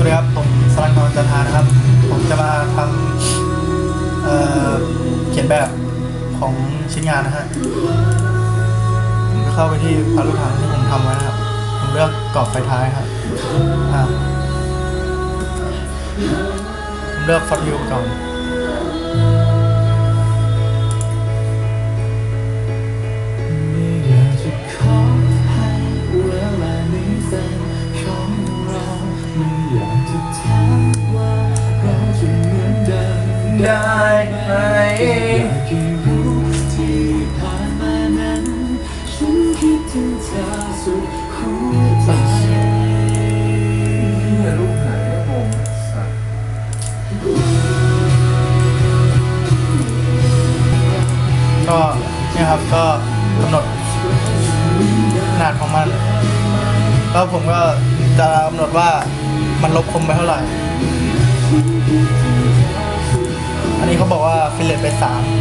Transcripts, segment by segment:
วัสดีครับ ผมสรันทรจันทานะครับ ผมจะมาทำเเขียนแบบของชิ้นงานนะฮะผมจะเข้าไปที่พารุทางที่ผมทำไว้นะครับ ผมเลือกกรอบไฟท้ายครับผมเลือกฟอร์ดิวก่อน ได้ไหมอยากให้รู้ที่ผ่านมานั้นฉันคิดถึงเธอสุดหัวใจเนี่ยลูกหายโอ้โหสัตว์ก็เนี่ยครับก็กำหนดขนาดของมัน แล้วผมก็จะกำหนดว่ามันลบคมไปเท่าไหร่ ฟิ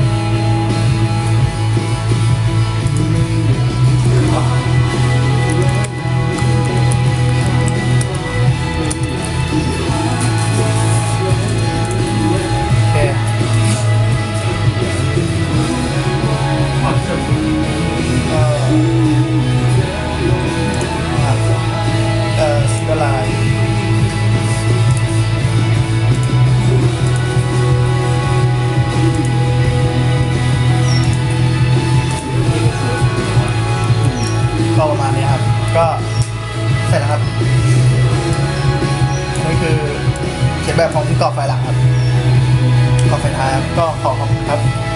แบบของกรอบไฟหลังครับกรอบไฟท้ายครับก็ขอขอบคุณครับ